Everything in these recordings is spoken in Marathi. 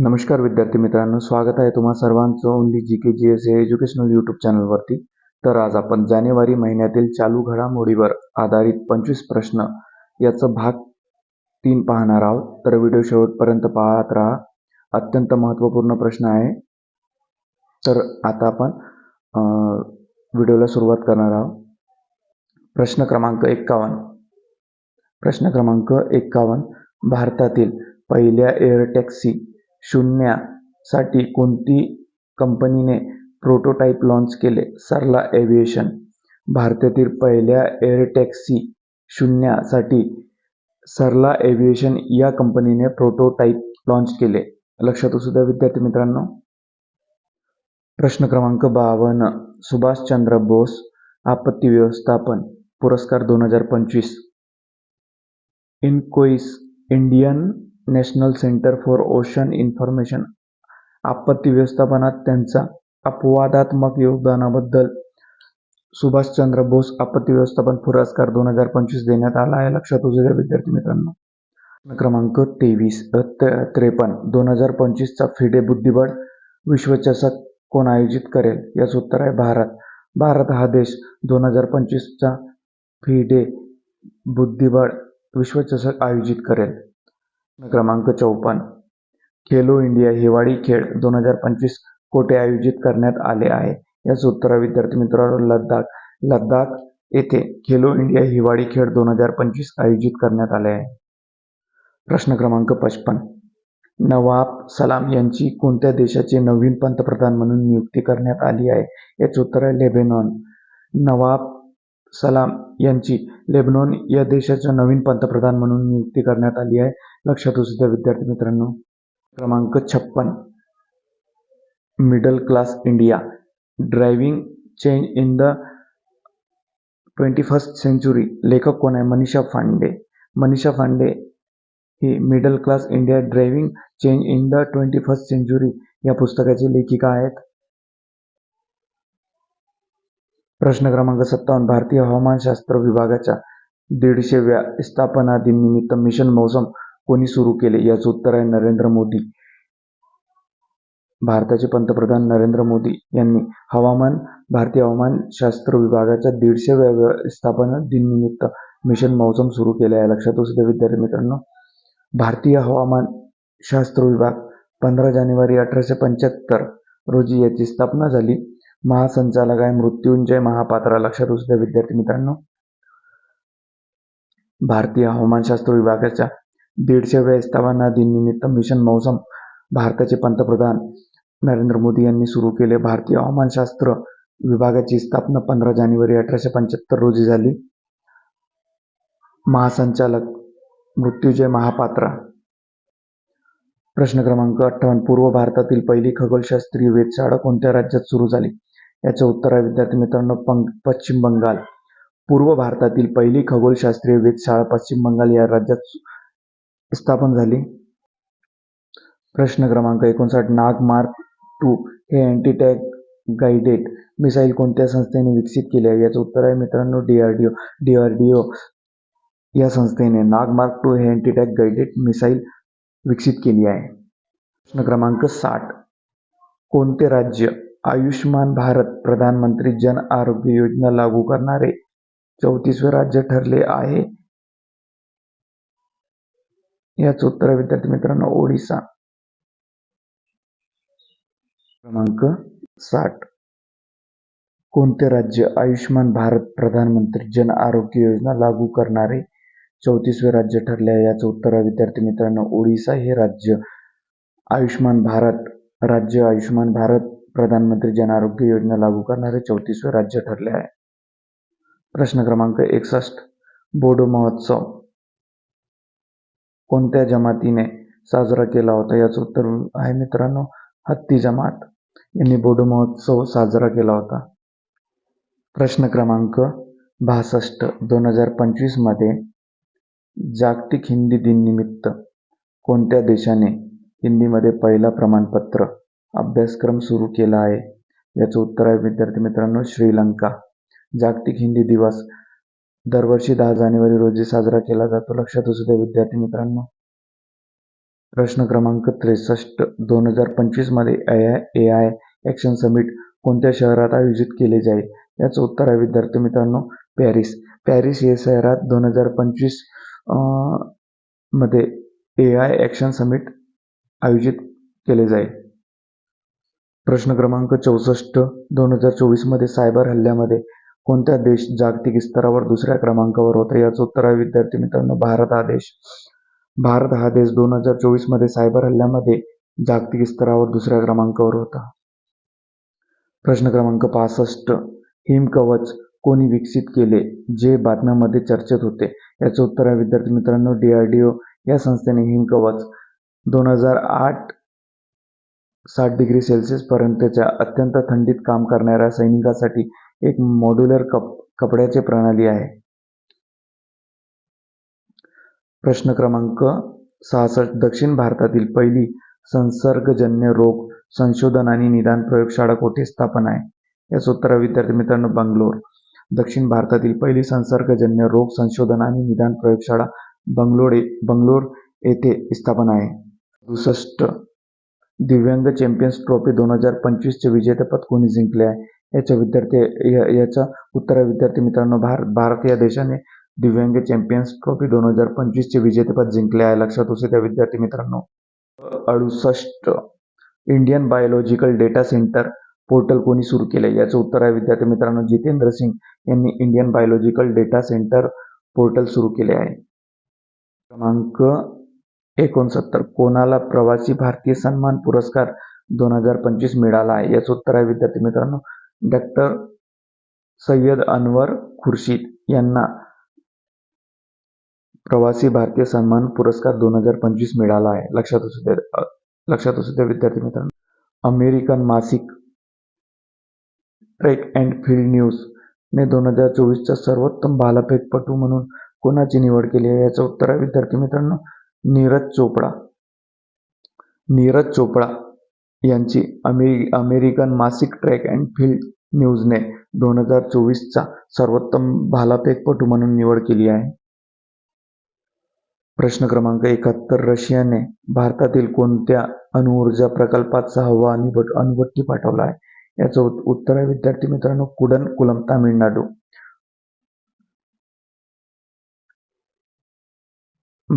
नमस्कार विद्यार्थी मित्रांनो स्वागत आहे तुम्हा सर्वांचं only G K G S A educational YouTube चॅनलवरती तर आज आपण जानेवारी महिन्यातील चालू घडामोडीवर आधारित पंचवीस प्रश्न याचं भाग तीन पाहणार आहोत. तर व्हिडिओ शेवटपर्यंत पाहत राहा. अत्यंत महत्त्वपूर्ण प्रश्न आहे. तर आता आपण व्हिडिओला सुरुवात करणार आहोत. प्रश्न क्रमांक एक्कावन्न. प्रश्न क्रमांक एक्कावन्न भारतातील पहिल्या एअर टॅक्सी शून्यासाठी कोणती कंपनीने प्रोटोटाईप लॉन्च केले? सरला एव्हिएशन भारतातील पहिल्या एअर टॅक्सी शून्यासाठी सरला एव्हिएशन या कंपनीने प्रोटोटाईप लॉन्च केले. लक्षात असू द्या विद्यार्थी मित्रांनो. प्रश्न क्रमांक बावन्न. सुभाषचंद्र बोस आपत्ती व्यवस्थापन पुरस्कार दोन हजार पंचवीस. INCOIS Indian national centre for ocean information. आपत्ती व्यवस्थापनात त्यांचा अपवादात्मक योगदानाबद्दल सुभाषचंद्र बोस आपत्ती व्यवस्थापन पुरस्कार दोन हजार पंचवीस देण्यात आला आहे. लक्षात असू द्या विद्यार्थी मित्रांनो. प्रश्न क्रमांक तेवीस त्रेपन्न दोन हजार पंचवीसचा फिडे बुद्धिबळ विश्वचषक कोण आयोजित करेल? याचं उत्तर आहे भारत. भारत हा देश दोन हजार पंचवीसचा फिडे बुद्धिबळ विश्वचषक आयोजित करेल. प्रश्न क्रमांक चौपन्न. खेलो इंडिया हिवाळी खेळ दोन हजार पंचवीस कोठे आयोजित करण्यात आले आहे? याच उत्तर विद्यार्थी मित्रांनो लद्दाख. लद्दाख येथे खेलो इंडिया हिवाळी खेळ दोन हजार पंचवीस आयोजित करण्यात आले आहे. प्रश्न क्रमांक पचपन्न. नवाब सलाम यांची कोणत्या देशाचे नवीन पंतप्रधान म्हणून नियुक्ती करण्यात आली आहे? याचं उत्तर आहे लेबेनॉन. नवाब सलाम यांची. लेबनॉन या देशाच्या नवीन पंतप्रधान म्हणून नियुक्ती करण्यात आली आहे. लक्षात असू द्या विद्यार्थी मित्रांनो. क्रमांक छप्पन. Middle class India. Driving change in the twenty first century. लेखक कोण आहे? मनीषा फांडे. मनीषा फांडे ही middle class India driving change in the twenty first century या पुस्तकाची लेखिका आहेत. प्रश्न क्रमांक सत्तावन्न भारतीय हवामानशास्त्र विभागाच्या दीडशेव्या स्थापना दिननिमित्त मिशन मौसम कोणी सुरू केले? याचं उत्तर आहे नरेंद्र मोदी. भारताचे पंतप्रधान नरेंद्र मोदी यांनी हवामान भारतीय हवामानशास्त्र विभागाच्या दीडशेव्या स्थापना दिननिमित्त मिशन मौसम सुरू केले आहे. लक्षात असू द्या विद्यार्थी मित्रांनो. भारतीय हवामान शास्त्र विभाग पंधरा जानेवारी अठराशे पंच्याहत्तर रोजी याची स्थापना झाली. महासंचालक आहे मृत्युंजय महापात्रा. लक्षात असू द्या विद्यार्थी मित्रांनो. भारतीय हवामानशास्त्र विभागाच्या दीडशेव्या स्थापना दिननिमित्त मिशन मौसम भारताचे पंतप्रधान नरेंद्र मोदी यांनी सुरू केले. भारतीय हवामानशास्त्र विभागाची स्थापना पंधरा जानेवारी अठराशे पंच्याहत्तर रोजी झाली. महासंचालक मृत्युंजय महापात्रा. प्रश्न क्रमांक अठ्ठावन्न. पूर्व भारतातील पहिली खगोलशास्त्रीय वेधशाळा कोणत्या राज्यात सुरू झाली? याचं उत्तर आहे विद्यार्थी मित्रांनो पंग पश्चिम बंगाल. पूर्व भारतातील पहिली खगोलशास्त्रीय वेधशाळा पश्चिम बंगाल या राज्यात स्थापन झाली. प्रश्न क्रमांक एकोणसाठ नाग मार्क टू हे अँटीटॅक गाइडेड मिसाईल कोणत्या संस्थेने विकसित केले आहे? याचं उत्तर आहे मित्रांनो डीआरडीओ डीआरडीओ या संस्थेने नाग मार्क टू हे अँटीटॅक गाइडेड मिसाईल विकसित केली आहे. प्रश्न क्रमांक साठ. कोणते राज्य आयुष्मान भारत प्रधानमंत्री जन आरोग्य योजना लागू करणारे चौतीसवे राज्य ठरले आहे. याचं उत्तर विद्यार्थी मित्रांनो ओडिसा. क्रमांक साठ. कोणते राज्य आयुष्मान भारत प्रधानमंत्री जन आरोग्य योजना लागू करणारे चौतीसवे राज्य ठरले आहे? याचं उत्तर विद्यार्थी मित्रांनो ओडिसा. हे राज्य आयुष्मान भारत राज्य आयुष्मान भारत प्रधानमंत्री जन आरोग्य योजना लागू करणारे चौतीसवे राज्य ठरले आहे. प्रश्न क्रमांक एकसष्ट बोडो महोत्सव. कोणत्या जमातीने साजरा केला होता याचं उत्तर आहे मित्रांनो हत्ती जमात. यांनी बोडो महोत्सव साजरा केला होता. प्रश्न क्रमांक बासष्ट दोन हजार पंचवीसमध्ये जागतिक हिंदी दिननिमित्त कोणत्या देशाने हिंदीमध्ये पहिला प्रमाणपत्र अभ्यासक्रम सुरू केला आहे. याचं उत्तर आहे विद्यार्थी मित्रांनो श्रीलंका. जागतिक हिंदी दिवस. दरवर्षी दहा जानेवारी रोजी साजरा केला जातो. लक्षात असू द्या विद्यार्थी मित्रांनो. प्रश्न क्रमांक त्रेसष्ट दोन हजार पंचवीसमध्ये A I A I action summit कोणत्या शहरात आयोजित केले जाईल? याचं उत्तर आहे विद्यार्थी मित्रांनो पॅरिस. पॅरिस या शहरात दोन हजार पंचवीसमध्ये ए आय ॲक्शन समिट आयोजित केले जाईल. प्रश्न क्रमांक चौसष्ट दोन हजार चोवीसमध्ये सायबर हल्ल्यामध्ये कोणता देश जागतिक स्तरावर दुसऱ्या क्रमांकावर होता? याचं उत्तर आहे विद्यार्थी मित्रांनो भारत हा देश. भारत हा देश दोन हजार चोवीसमध्ये सायबर हल्ल्यामध्ये जागतिक स्तरावर दुसऱ्या क्रमांकावर होता. प्रश्न क्रमांक पासष्ट हिमकवच कोणी विकसित केले? जे बातम्यांमध्ये चर्चेत होते. याचं उत्तर आहे विद्यार्थी मित्रांनो डी आर डी ओ या संस्थेने हिमकवच दोन हजार आठ साठ डिग्री सेल्सिअसपर्यंतच्या अत्यंत थंडीत काम करणाऱ्या सैनिकासाठी एक मॉड्युलर कप कपड्याची प्रणाली आहे. प्रश्न क्रमांक सहासष्ट. दक्षिण भारतातील पहिली संसर्गजन्य रोग संशोधन आणि निदान प्रयोगशाळा कोठे स्थापन आहे? याचं उत्तर विद्यार्थी मित्रांनो बंगलोर. दक्षिण भारतातील पहिली संसर्गजन्य रोग संशोधन आणि निदान प्रयोगशाळा बंगलोर बंगलोर येथे स्थापन आहे. दुसष्ट दिव्यांग चॅम्पियन्स ट्रॉफी दोन हजार पंचवीसचे विजेतेपद कोणी जिंकले आहे? याच्या विद्यार्थी याचा उत्तर विद्यार्थी मित्रांनो भारत भारत या देशाने दिव्यांग चॅम्पियन्स ट्रॉफी दोन हजार पंचवीसचे विजेतेपद जिंकले आहे. लक्षात असू द्या विद्यार्थी मित्रांनो. अडुसष्ट. Indian biological data centre portal कोणी सुरू केले? याचं उत्तर आहे विद्यार्थी मित्रांनो जितेंद्र सिंग यांनी Indian biological data centre portal सुरू केले आहे. क्रमांक एकोणसत्तर. कोणाला प्रवासी भारतीय सन्मान पुरस्कार दोन हजार पंचवीस मिळाला आहे? याचं उत्तर आहे विद्यार्थी मित्रांनो डॉक्टर सय्यद अनवर खुर्शीद यांना प्रवासी भारतीय सन्मान पुरस्कार दोन हजार पंचवीस मिळाला आहे. लक्षात असू द्या लक्षात असू द्या विद्यार्थी मित्रांनो. अमेरिकन मासिक ट्रेक अँड फील्ड न्यूज ने दोन हजार चोवीसचा सर्वोत्तम भालाफेकपटू म्हणून कोणाची निवड केली आहे? याचं उत्तर आहे विद्यार्थी मित्रांनो नीरज चोपडा. नीरज चोपडा यांची अमेरि अमेरिकन मासिक ट्रॅक अँड फील्ड न्यूजने दोन हजार चोवीसचा सर्वोत्तम भालाफेकपटू म्हणून निवड केली आहे. प्रश्न क्रमांक एकाहत्तर रशियाने भारतातील कोणत्या अणुऊर्जा प्रकल्पात सहावा अणुभट अणुभट्टी पाठवला आहे? याचं उत्तर आहे विद्यार्थी मित्रांनो कुडन कुलम तामिळनाडू.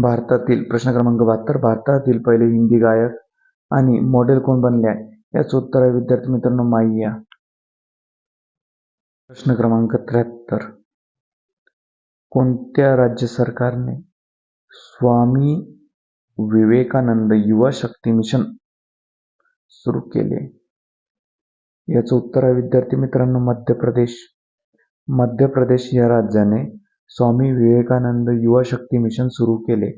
भारतातील प्रश्न क्रमांक बहात्तर भारतातील पहिले हिंदी गायक आणि मॉडेल कोण बनले आहे याचं उत्तर आहे विद्यार्थी मित्रांनो माईया. प्रश्न क्रमांक त्र्याहत्तर. कोणत्या राज्य सरकारने स्वामी विवेकानंद युवा शक्ती मिशन सुरू केले? याचं उत्तर आहे विद्यार्थी मित्रांनो मध्य प्रदेश. मध्य प्रदेश या राज्याने स्वामी विवेकानंद युवा शक्ती मिशन सुरू केले.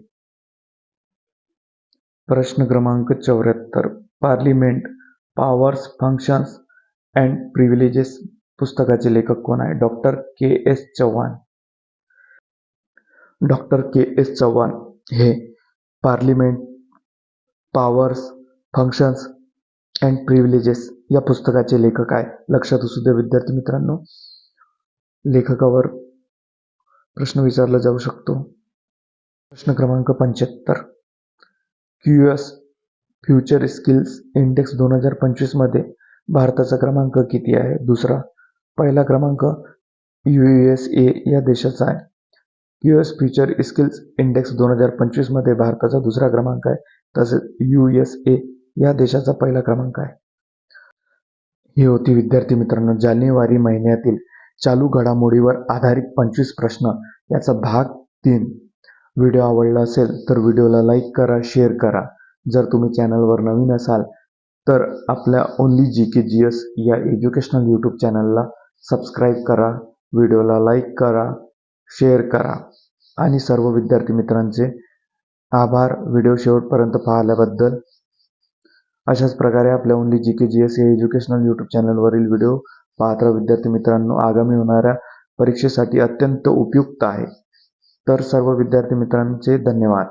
प्रश्न क्रमांक चौऱ्याहत्तर parliament powers functions and privileges पुस्तकाचे लेखक कोण आहे? Doctor K S Chavan. Doctor K S Chavan हे parliament powers functions and privileges या पुस्तकाचे लेखक आहे. लक्षात असू द्या विद्यार्थी मित्रांनो. लेखकावर प्रश्न विचारला जाऊ शकतो. प्रश्न क्रमांक पंच्याहत्तर. Q S future skills index दोन हजार पंचवीसमध्ये भारताचा क्रमांक किती आहे? दुसरा. पहिला क्रमांक यू एस ए या देशाचा आहे. Q S future skills index दोन हजार पंचवीसमध्ये भारताचा दुसरा क्रमांक आहे. तसेच यू एस ए या देशाचा पहिला क्रमांक आहे. ही होती विद्यार्थी मित्रांनो जानेवारी महिन्यातील चालू घडामोडीवर आधारित पंचवीस प्रश्न याचा भाग तीन. व्हिडिओ आवडला असेल तर व्हिडिओला लाईक करा शेअर करा. जर तुम्ही चॅनलवर नवीन असाल तर आपल्या only G K G S या एज्युकेशनल यूट्यूब चॅनलला सबस्क्राईब करा व्हिडिओला लाईक करा शेअर करा. आणि सर्व विद्यार्थी मित्रांचे आभार. व्हिडिओ शेवटपर्यंत पाहिल्याबद्दल अशाच प्रकारे आपल्या only G K G S या एज्युकेशनल यूट्यूब चॅनलवरील व्हिडिओ पात्र विद्यार्थी मित्रांनो आगामी होणाऱ्या परीक्षेसाठी अत्यंत उपयुक्त आहे. तर सर्व विद्यार्थी मित्रांचे धन्यवाद.